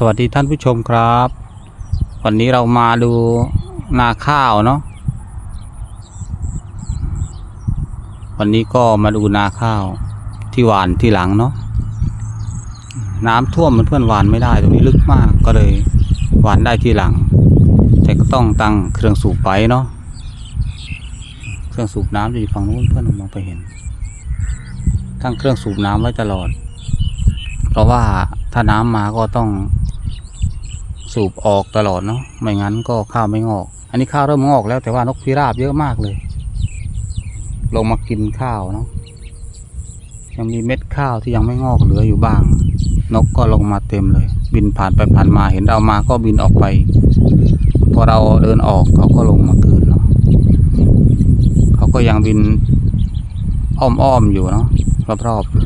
สวัสดีท่านผู้ชมครับ วันนี้เรามาดูนาข้าวเนาะวันนี้ก็มาดูนาข้าวที่หวานที่หลังเนาะน้ำท่วมมันเพื่อนหวานไม่ได้ตรงนี้ลึกมากก็เลยหวานได้ที่หลัง แต่ก็ต้องตั้งเครื่องสูบไว้เนาะเครื่องสูบน้ำอยู่ฝั่งนู้นเพื่อนมองไปเห็น ตั้งเครื่องสูบน้ำไว้ตลอด เพราะว่าถ้าน้ำมาก็ต้อง สูบออกตลอดเนาะไม่งั้นก็ข้าวไม่งอก อันนี้ข้าวเริ่มงอกแล้วแต่ว่านกพิราบเยอะมากเลย ลงมากินข้าวเนาะยังมีเม็ดข้าวที่ยังไม่งอกเหลืออยู่บ้าง นกก็ลงมาเต็มเลย บินผ่านไปผ่านมาเห็นเรามาก็บินออกไป พอเราเดินออกเขาก็ลงมาคืนเนาะเขาก็ยังบินอ้อมๆอยู่เนาะรอบๆ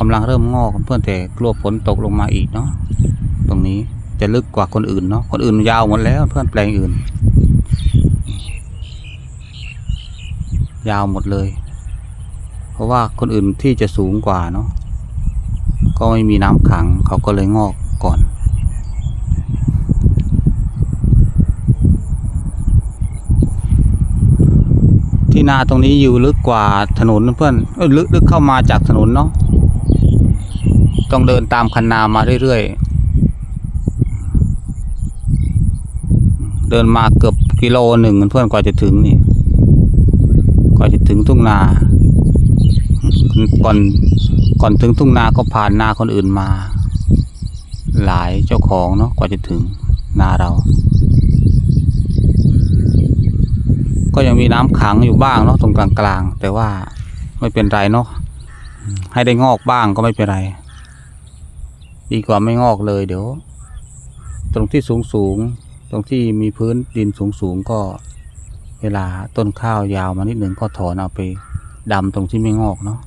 อยู่ข้าวกำลังเริ่มงอกเพื่อนแต่กลัวฝนตกลงมาอีกเนาะตรงนี้จะลึกกว่าคนอื่นเนาะคนอื่นยาวหมดแล้วเพื่อนแปลงอื่น ยาวหมดเลย เพราะว่าคนอื่นที่จะสูงกว่าเนาะก็ไม่มีน้ำขังเขาก็เลยงอกก่อนที่นาตรงนี้อยู่ลึกกว่าถนนเพื่อนเอ้ยลึกลึกเข้ามาจากถนนเนาะ ต้องเดินตามคันนามาเรื่อยๆ เดินมาเกือบกิโลหนึ่งเพื่อนกว่าจะถึงนี่ กว่าจะถึงทุ่งนา ก่อนก่อนถึงทุ่งนาก็ผ่านนาคนอื่นมา หลายเจ้าของเนาะกว่าจะถึงนาเรา ก็ยังมีน้ำขังอยู่บ้างเนาะตรงกลางๆ แต่ว่าไม่เป็นไรเนาะให้ได้งอกบ้างก็ไม่เป็นไร ดีกว่าไม่งอกเลยเดี๋ยว ตรงที่สูงสูงๆตรงที่มีพื้นดินสูงสูงๆก็ เวลาต้นข้าวยาวมานิดหนึ่งก็ถอนเอาไปดำตรงที่ไม่งอกเนาะ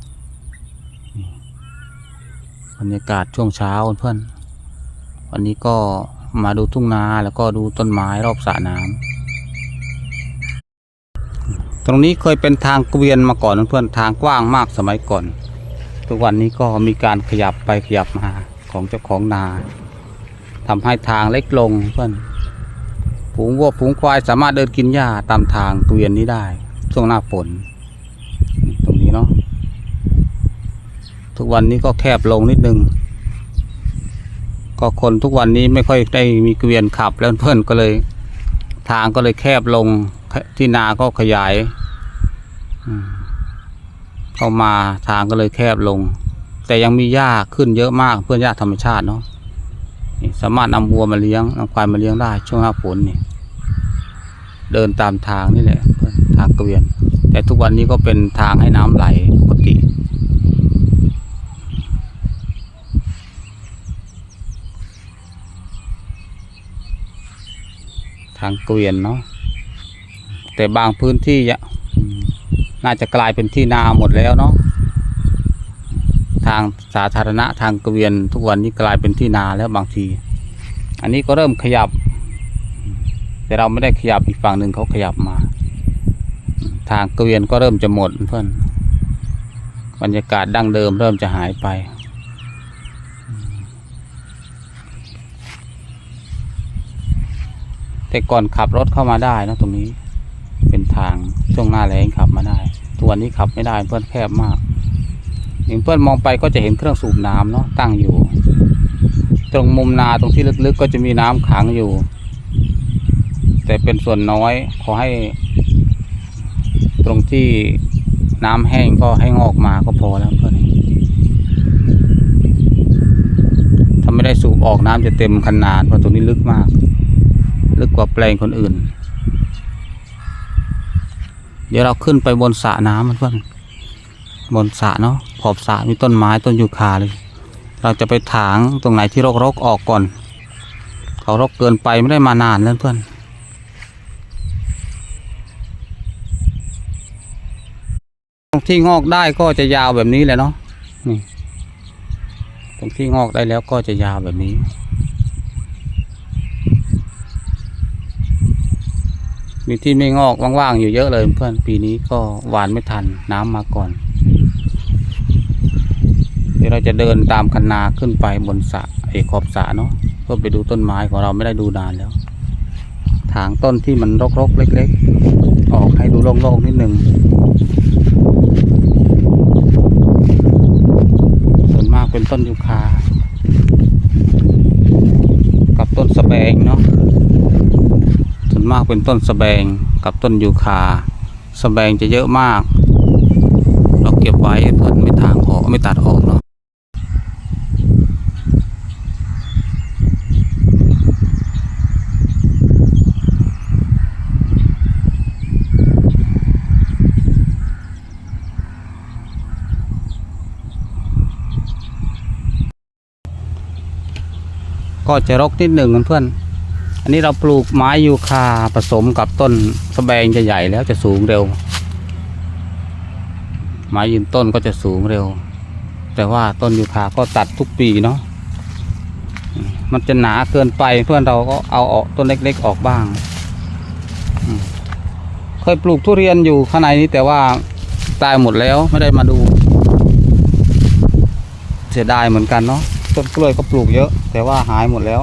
บรรยากาศช่วงเช้าเพื่อนวันนี้ก็มาดูทุ่งนาแล้วก็ดูต้นไม้รอบสระน้ำตรงนี้เคยเป็นทางเกวียนมาก่อนเพื่อนทางกว้างมากสมัยก่อน ทุกวันนี้ก็มีการขยับไปขยับมา ของเจ้าของนาทำให้ทางเล็กลงเพื่อนฝูงวัวฝูงควายสามารถเดินกินหญ้าตามทางเกวียนนี้ได้ ช่วงหน้าฝนตรงนี้เนาะทุกวันนี้ก็แคบลงนิดนึง ก็คนทุกวันนี้ไม่ค่อยได้มีเกวียนขับแล้วเพื่อนก็เลย ทางก็เลยแคบลงที่นาก็ขยายเข้ามาทางก็เลยแคบลง แต่ยังมีหญ้าขึ้นเยอะมากเพื่อนหญ้าธรรมชาติเนาะนี่สามารถนำวัวมาเลี้ยงนำควายมาเลี้ยงได้ช่วงหน้าฝนนี่เดินตามทางนี่แหละทางเกวียน แต่ทุกวันนี้ก็เป็นทางให้น้ำไหลปกติทางเกวียนเนาะแต่บางพื้นที่อะน่าจะกลายเป็นที่นาหมดแล้วเนาะ ทางสาธารณะทางเกวียนทุกวันนี้กลายเป็นที่นาแล้วบางที อันนี้ก็เริ่มขยับ แต่เราไม่ได้ขยับอีกฝั่งหนึ่งเขาขยับมา ทางเกวียนก็เริ่มจะหมดเพื่อนบรรยากาศดั้งเดิมเริ่มจะหายไป แต่ก่อนขับรถเข้ามาได้นะตรงนี้เป็นทางช่วงหน้าแรงขับมาได้ ตัวนนี้ขับไม่ได้เพื่อนแคบมาก อย่างเพื่อนมองไปก็จะเห็นเครื่องสูบน้ำเนาะตั้งอยู่ ตรงมุมนาตรงที่ลึกๆก็จะมีน้ำขังอยู่ แต่เป็นส่วนน้อยขอให้ ตรงที่น้ำแห้งก็ให้งอกมาก็พอแล้วเพื่อนถ้าไม่ได้สูบออกน้ำจะเต็มคันนาดเพราะตรงนี้ลึกมาก ลึกกว่าแปลงคนอื่น เดี๋ยวเราขึ้นไปบนสระน้ำมันเพื่อนบนสระเนาะ ขอบสระมีต้นไม้ต้นยูคาเลย เราจะไปถางตรงไหนที่รกๆออกก่อน เขารกเกินไปไม่ได้มานานแล้วเพื่อนตรงที่งอกได้ก็จะยาวแบบนี้แหละเนาะนี่ตรงที่งอกได้แล้วก็จะยาวแบบนี้ มีที่ไม่งอกว่างๆอยู่เยอะเลยเพื่อนปีนี้ก็หวานไม่ทันน้ำมาก่อน ดี๋ยวเราจะเดินตามคันนาขึ้นไปบนสระไอ้ขอบสระเนาะเพื่อไปดูต้นไม้ของเราไม่ได้ดูนานแล้ว ถางต้นที่มันรกๆ เล็ก ๆ ออกให้ดูโล่งๆนิดนึงส่วนมากเป็นต้นยูคา กับต้นสแบงเนาะส่วนมากเป็นต้นสแบงกับต้นยูคาสแบงจะเยอะมาก เราเก็บไว้เพื่อนไม่ถางออกไม่ตัดออกเนาะ ก็จะรกนิดหนึ่งเพื่อนอันนี้เราปลูกไม้ยูคาผสมกับต้นสะแบงจะใหญ่แล้วจะสูงเร็ว ไม้ยืนต้นก็จะสูงเร็ว แต่ว่าต้นยูคาก็ตัดทุกปีเนาะมันจะหนาเกินไปเพื่อนเราก็เอาออกต้นเล็กๆออกบ้าง เคยปลูกทุเรียนอยู่ข้างในนี้แต่ว่าตายหมดแล้วไม่ได้มาดู เสียดายเหมือนกันเนาะ ต้นกล้วยก็ปลูกเยอะ แต่ว่าหายหมดแล้ว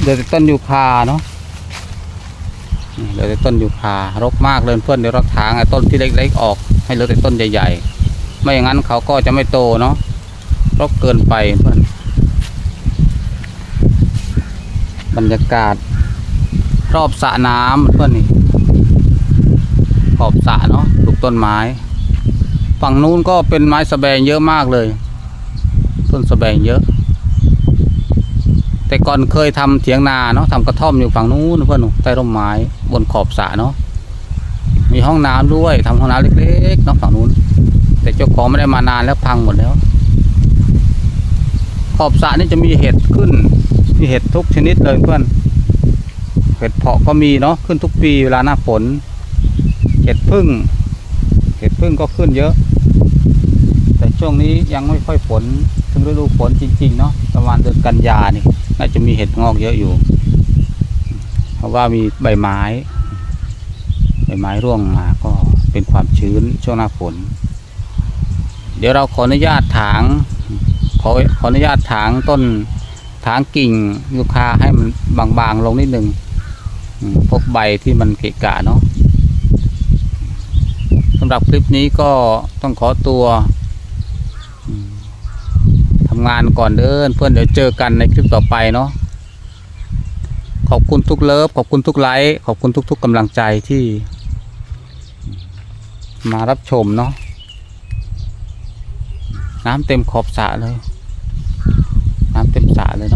เหลือแต่ต้นยูคาเนาะเหลือแต่ต้นยูคารกมากเลยเพื่อนเดี๋ยวเราถางไอ้ต้นที่เล็กๆออก ให้เหลือแต่ต้นใหญ่ๆ ไม่อย่างนั้นเขาก็จะไม่โตเนาะรกเกินไปเพื่อนบรรยากาศ รอบสระน้ำเพื่อนนี่ขอบสระเนาะปลูกต้นไม้ ฝั่งนู้นก็เป็นไม้สะแบงเยอะมากเลย ต้นสะแบงเยอะ แต่ก่อนเคยทำเถียงนาเนาะทำกระท่อมอยู่ฝั่งนู้นเพื่อนใต้ร่มไม้บนขอบสระเนาะมีห้องน้ำด้วยทำห้องน้ำเล็กๆเนาะฝั่งนู้น แต่เจ้าของไม่ได้มานานแล้วพังหมดแล้ว ขอบสระนี่จะมีเห็ดขึ้นมีเห็ดทุกชนิดเลยเพื่อนเห็ดเพาะก็มีเนาะขึ้นทุกปีเวลาหน้าฝน เห็ดพึ่ง เห็ดพึ่งก็ขึ้นเยอะ แต่ช่วงนี้ยังไม่ค่อยฝน ถึงฤดูฝนจริงๆเนาะประมาณเดือนกันยานี่น่าจะมีเห็ดงอกเยอะอยู่ เพราะว่ามีใบไม้ ใบไม้ร่วงมาก็เป็นความชื้นช่วงหน้าฝน เดี๋ยวเราขออนุญาตถางขอขออนุญาตถางต้นถางกิ่งยูคาให้มันบางๆลงนิดนึงพวกใบที่มันเกะกะเนาะสำหรับคลิปนี้ก็ต้องขอตัวำงานก่อนเด้อเพื่อนเดี๋ยวเจอกันในคลิปต่อไปเนาะขอบคุณทุกเลิฟขอบคุณทุกไลค์ขอบคุณทุก ๆกำลังใจที่ มารับชมเนาะน้ำเต็มขอบสระเลย น้ำเต็มสระเลยเนาะ